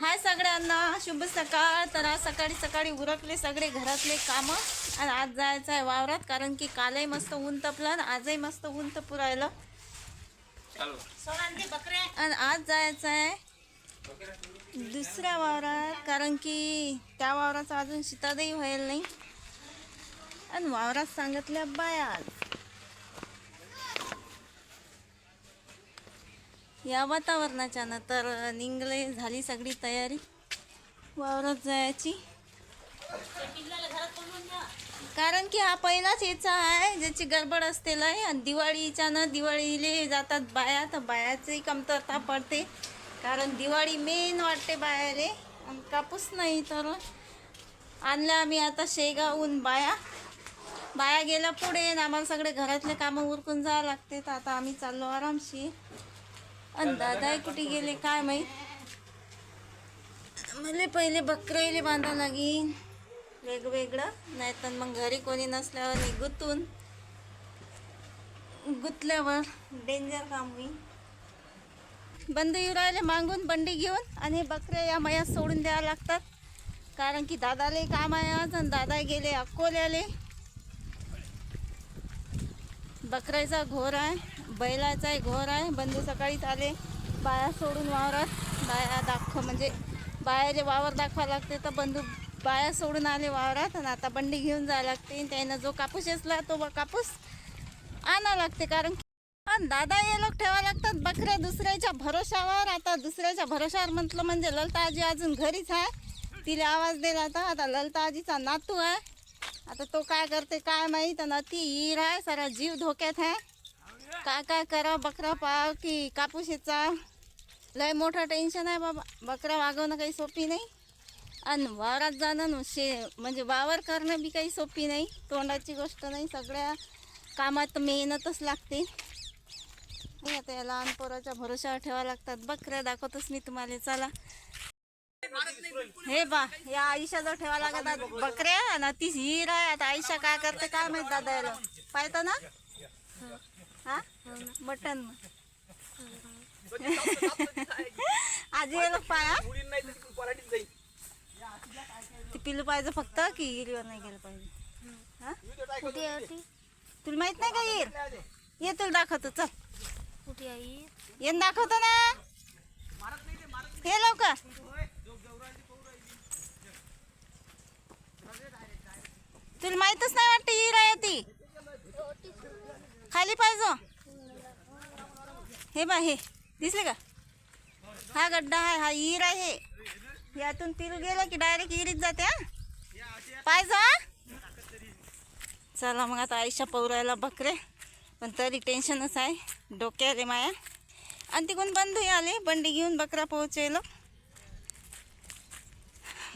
हाय सगळ्यांना शुभ सकाळ. तर आज सकाळी सकाळी उरकले सगळे घरातले कामं. आणि आज जायचं आहे वावरात कारण की कालही मस्त ऊन तपलं आणि आजही मस्त ऊन तपू राहिलं. आणि आज जायचं आहे दुसऱ्या वावरात कारण की त्या वावराचं अजून शितादही व्हायला नाही. आणि वावरात सांगितल्या बाया आज. या वातावरणाच्या तर निघले झाली सगळी तयारी. वावरात जायची. कारण की हा पहिलाच याचा आहे ज्याची गडबड असते लय. आणि दिवाळीच्या ना दिवाळीले जातात बाया तर बायाचंही कमतरता पडते. कारण दिवाळी मेन वाटते बायाले. आणि कापूस नाही तर आणलं आम्ही आता शेगावून बाया. बाया गेल्या पुढे आम्हाला सगळे घरातले कामं उरकून जावं लागते. तर आता आम्ही चाललो आरामशी आणि दादा कुठे गेले काय माहीत? मला पहिले बकऱ्याला बांधा लागीन वेगवेगळं. नाही तर मग घरी कोणी नसल्यावर नाही गुतून गुतल्यावर डेंजर काम होईल बंद येऊ राहिले मागून बंडी घेऊन आणि बकऱ्या या मयात सोडून द्यावं लागतात. कारण की दादाले काम आहे आज आणि दादा गेले अकोल्याले. बकऱ्याचा घोर आहे. बैलाचा एक घोर आहे. बंधू सकाळीच आले. बाया सोडून वावरात. बाया दाखव म्हणजे बायाले वावर दाखवा लागते तर बंधू बाया सोडून आले वावरात. आणि आता बंडी घेऊन जायला लागते. त्यानं जो कापूस असला तो कापूस आणा लागते. कारण पण दादा हे लोक ठेवा लागतात बकऱ्या दुसऱ्याच्या भरोशावर. आता दुसऱ्याच्या भरोशावर म्हटलं म्हणजे ललता आजी अजून घरीच आहे. तिला आवाज दिला आता आता ललता आजीचा नातू आहे. आता तो काय करते काय माहीत. आणि अति ईर आहे सारा जीव धोक्यात आहे. काय काय करा बकरा पाव की कापूशीचा. लय मोठं टेन्शन आहे बाबा. बकरा वागवणं काही सोपी नाही. आणि वावरात जाणं शे म्हणजे वावर करणं बी काही सोपी नाही. तोंडाची गोष्ट नाही. सगळ्या कामात मेहनतच लागते. हे आता या लहान पोराच्या भरोशावर ठेवा लागतात. बकऱ्या दाखवतच मी तुम्हाला. चला. हे बा या आयुष्याजवळ ठेवा लागतात बकऱ्या. ना ती हिर आहे. आता आयुष्या काय करते काय माहीत दादा याला पाहतो ना? हा? मटन आजी याला पाया ते पिल्लू पाहिजे फक्त की हिरीवर नाही गेलं पाहिजे? हा? कुठे आहे ती? तुला माहीत नाही का हिर? ये तुला दाखवतो चल. कुठे आहे येऊन दाखवतो ना. हे लवकर. तुला माहितच नाही वाटतं हिर आहे ती? खाली पाहिजे हे बा हे. दिसले का? हा गड्डा आहे हा इर आहे. यातून पिल गेलं की डायरेक्ट इरीत जाते हा. पाहिजे चला मग आता आयुष्या पौरायला बकरे. पण तरी टेन्शनच आहे. डोक्याले माया. आणि तिकडून बंधू आले बंडी घेऊन बकरा पोहोचेलो.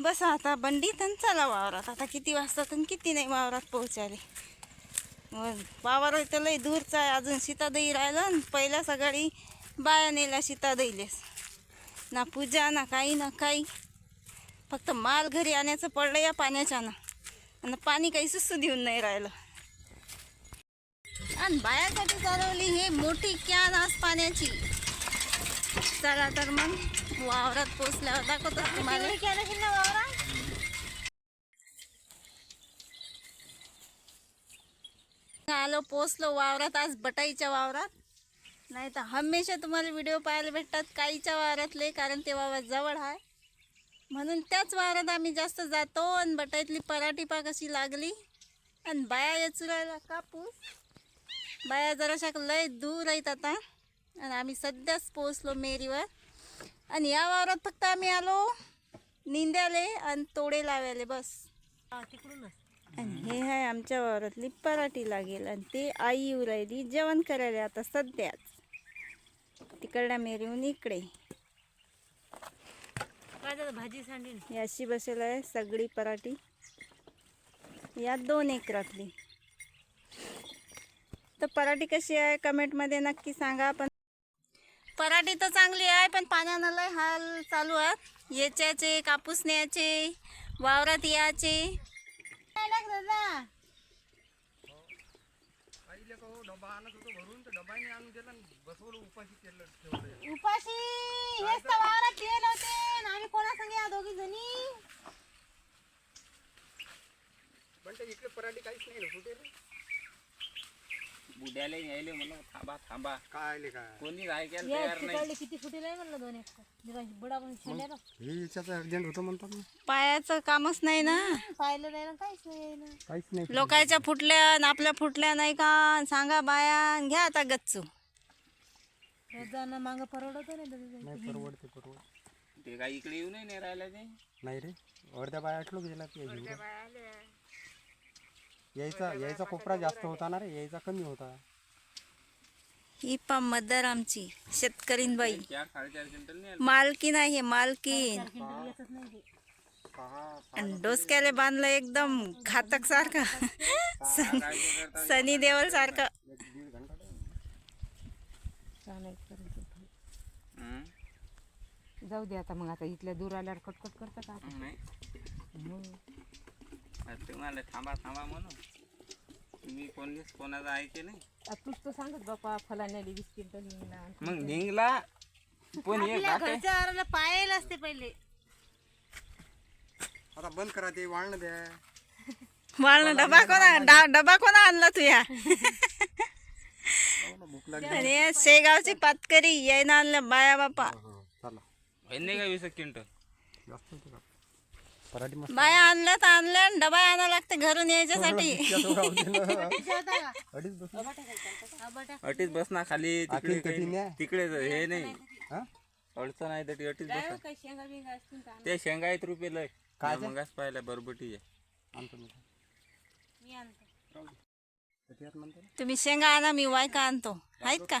बस आता बंडीत आणि चला वावरात. आता किती वाजतात आणि किती नाही वावरात पोहोचायले. वावर इथं लय दूरचं आहे. अजून सीतादही राहिलं आणि पहिल्या सकाळी बाया नेला सीतादहीलेस ना पूजा ना काही ना काही. फक्त माल घरी आणायचं पडलं या पाण्याच्या ना आणि पाणी काही सुसू देऊन नाही राहिलं. आणि बायासाठी चालवली हे मोठी कॅन आज पाण्याची. चला तर मग वावरात पोचल्यावर दाखवतो तुम्हाला. आलो पोचलो वावरात आज बटाईच्या वावरात. नाही तर हमेशा तुम्हाला व्हिडिओ पाहायला भेटतात काहीच्या वावरातले कारण ते वावर जवळ आहे. म्हणून त्याच वावरात आम्ही जास्त जातो आणि बटाईतली पराठी पा कशी लागली. आणि बाया याचुरायला कापूस बाया जराशा लय दूर आहेत आता. आणि आम्ही सध्याच पोचलो मेरीवर. आणि या वावरात फक्त आम्ही आलो. निंद्याले आणि तोडे लावायले बस. तिकडूनच. आणि हे आहे आमच्या वावरातली पराठी लागेल आणि ते आई येऊ राहिली जेवण करायला आता सध्याच. तिकडल्या मेरीहून इकडे. भाजी सांडील ही अशी बसेल आहे सगळी पराठी. या दोन एकरातली तर पराठी कशी आहे कमेंटमध्ये नक्की सांगा. पण पराठी तर चांगली आहे पण पाण्यानं लय हाल चालू आहे याच्याचे कापूस न्यायचे वावरात डबा आणत होतो भरून तर डबाने आणून दिला बसवलं उपाशी केलं उपाशी हेच तर वावरात या दोघी जणी? पण ते इकडे पराठी काहीच नाही ना कुठे बुड्याला यायले म्हणलं थांबा थांबा. काय आले काय? कोणी ऐकायला तयार नाही. तिकडले किती फुटेल आहे म्हणलं दोन एक बुडा पण शेंड्याला हे याच्यात अर्जंट होतं म्हणतात ना. पायाचं कामच नाही ना. पाहिलं नाही ना काहीच नाही ना काहीच नाही. लोकांच्या फुटल्या न आपल्या फुटल्या नाही का? सांगा बाया घ्या आता गच्चू. रोजानं मागं परवडत नाही परवडते परवड ते काय इकडे येऊनही नाही राहिला ते? नाही रे. अर्ध्या बाया आटलो गेला ते यायचा यायचा कोपरा जास्त होता ना रे यायचा कमी होता. ही पा मदर आमची शेतकरीन बाई मालकीन आहे मालकीन. आणि डोसक्याले बांधलं एकदम घातक सारखा. सन- सनी देवल सारखं? जाऊ दे आता मग आता इथल्या दूर आल्यावर कटकट करतं का तुम्हाला थांबा थांबा म्हणून. तुम्ही कोणीच कोणाचं ऐके नाही. तूच तर सांगत बापा फलाण्याला निघणार. मग निघला. पण हे आपल्या घाटे घरच्या आराला पायाला असते पहिले. आता बंद करा ते वाळणं द्या. मला डबा कोणा डा- डबा कोणा आणला तुया हो ना, भूक लागली. आणि हे शेगावची पातकरी यायनं आणलं बाया बापा. हो, चला. नाही का वीस क्विंटल? जास्त पराठी मस्त बाया आणल्या तर आणल्या आणि डबा आणावं लागते घरून यायच्यासाठी. अडीच बस. अटीच बस ना खाली तिकडे आखीन काही कठीण आहे. तिकडे हे नाही. हा? अडचण आहे तर अटीच बस ते शेंगा आहेत रुपये लय. काय मगाच पाहिलं बरबटी आणतो मी. म्हणतो ना. तुम्ही शेंगा आणा मी वायका आणतो. आहेत का?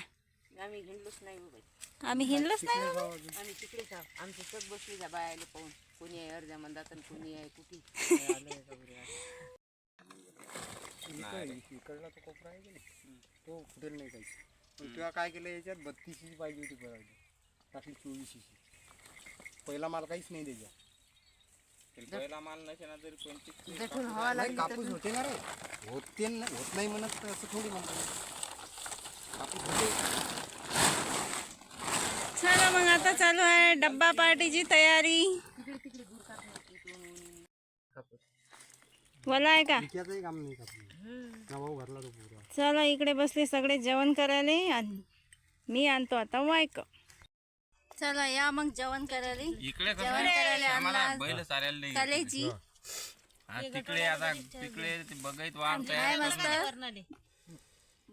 आम्ही हिंडलोच नाही हो. आम्ही हिंडलोच नाही बाबा. आम्ही तिकडेच आहोत. आमची सग बसली जा बायाला पाहून. कोणी आहे अर्ध्या मंदात आणि कोणी आहे कुठे? इकडे- इकडला तो कोपरा आहे की नाही तो फुटेल नाही काही. पण तेव्हा काय केलं याच्यात? बत्तीसची पाहिजे होती पराठी टाकली चोवीसची पहिला माल काहीच नाही त्याच्यात. पहिला माल नसे ना तरी नाही कापूस होते ना रे. होते न- होत नाही म्हणत तर असं थोडी म्हणतो कापूस होते. चला मग आता चालू आहे डब्बा पार्टीची तयारी. बोला आहे का? चला इकडे बसले सगळे जेवण करायला. आणि मी आणतो आता वायक. चला या मग जेवण करायला. जेवण करायला हा, तिकडे आता तिकडे ते बघायत वाढ आहे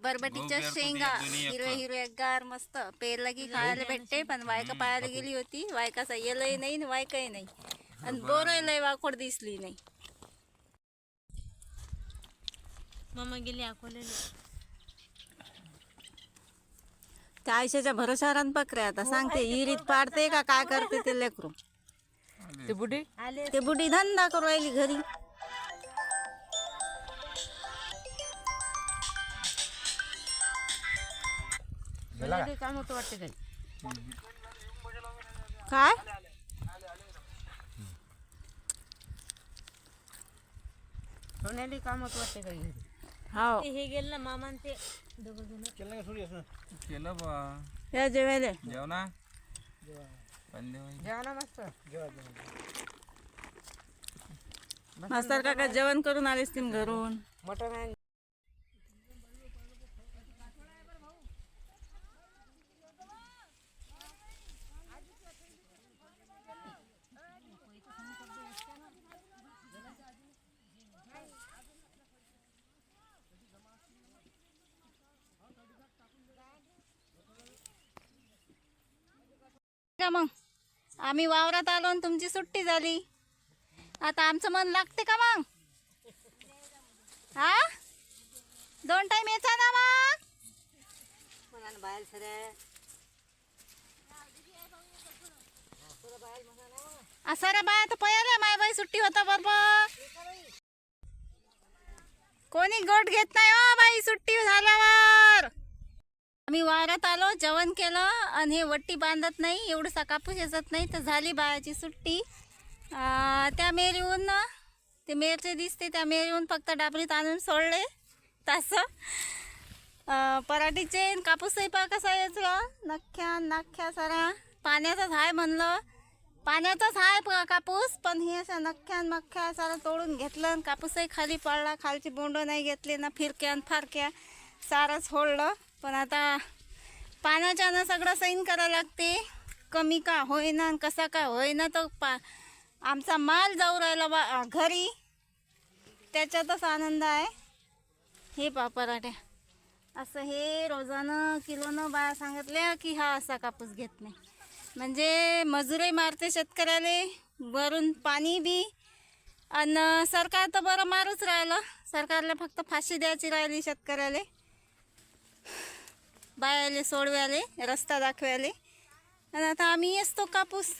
बरबटीच्या शेंगा दोन्ही एक हिरवे हिरवे गार मस्त. पेरला की खायला भेटते पण वायका पाहायला गेली होती. वायकाचा येलही नाही आणि वायकाही नाही. आणि बोरही लय वाकोड दिसली नाही. मामा गेले अकोल्याला. त्या आयशाच्या भरोशावर पकरे आता. सांगते इरीत पाडते का काय करते ते लेकरू. ते बुढे? आले ते बुढी धंदा करू राहिली घरी. काम होतं वाटते काही काय? सोन्याला काम होतं वाटते काही घरी. हो ते हे गेलं ना मामा आणि ते दोघं जण. केलं बा. या जेवायला. जेवणा? पंदेवाई. जेवा ना मस्त मास्तर काका जेवण करून आलेस तीन घरून. मटण आहे का मग? आम्ही वावरात आलो आणि तुमची सुट्टी झाली. आता आमचं मन लागते का मग? हा? दोन टाइम यायचा ना मग? बाहेर रे बाय तर पयाला माय बाई सुट्टी होता बरोबर. कोणी गोट घेत नाही हो बाई सुट्टी झाल्यावर. मी वावरात आलो जेवण केलं आणि हे वट्टी बांधत नाही एवढंसा कापूस येत नाही तर झाली बायाची सुट्टी. त्या मेरीहून ते मेरचे दिसते त्या मेरीहून फक्त डाबरीत आणून सोडले. तसं. पराठीचे कापूसही पा कसा यायचं नख्या नख्या सारा पाण्याचाच आहे म्हणलं. पाण्याचाच आहे प- कापूस पण हे असं नख्यान मख्या सारं तोडून घेतलं आणि कापूसही खाली पडला. खालची बोंड नाही घेतली ना फिरक्या आणि फारक्या. सारंच होळलं पण आता पाण्याच्यानं सगळं सैन करावं लागते. कमी का होईना आणि कसा का होईना तर पा आमचा माल जाऊ राहिला बा घरी. त्याच्यातच आनंद आहे. हे पा पराठ्या असं हे रोजानं किलोनं बाया सांगितल्या की हा असा कापूस घेत नाही. म्हणजे मजुरी मारते शेतकऱ्याले वरून पाणी बी. आणि सरकार तर बरं मारूच राहिलं. सरकारला फक्त फाशी द्यायची राहिली शेतकऱ्याला. बायाले सोडव्याले रस्ता दाखवायले. आणि आता आम्ही येसतो कापूस.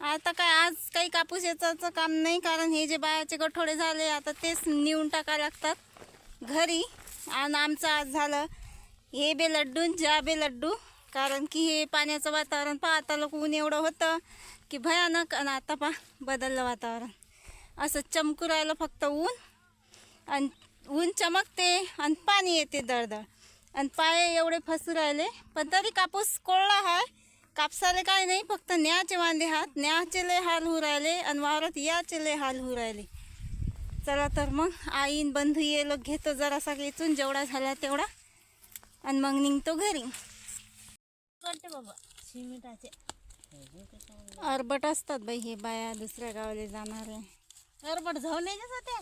आता काय आज काही कापूस याचं काम नाही कारण हे जे बायाचे गठोडे झाले आता तेच नेऊन टाकायला लागतात घरी. आणि आमचं आज झालं हे बे लड्डू ज्या बे लड्डू. कारण की हे पाण्याचं वातावरण पहा आता लोक ऊन एवढं होतं की भयानक. आणि आता पहा बदललं वातावरण. असं चमकू राहिलं फक्त ऊन. आणि ऊन चमकते आणि पाणी येते दळदळ आणि पाय एवढे फसू राहिले. पण तरी कापूस कोळला आहे कापसाले काय नाही फक्त न्याचे वांदे हात. न्याचे लय हाल होऊ राहिले आणि वावरात याचे लय हाल होऊ राहिले. चला तर मग आईन बंधू ये लोक घेतो जरासा इथून जेवढा झाला तेवढा. आणि मग निघतो घरी. करते बाबा. अरबट असतात बाई हे बाया दुसऱ्या गावाला जाणारे. अरबट जाऊ नाही जाते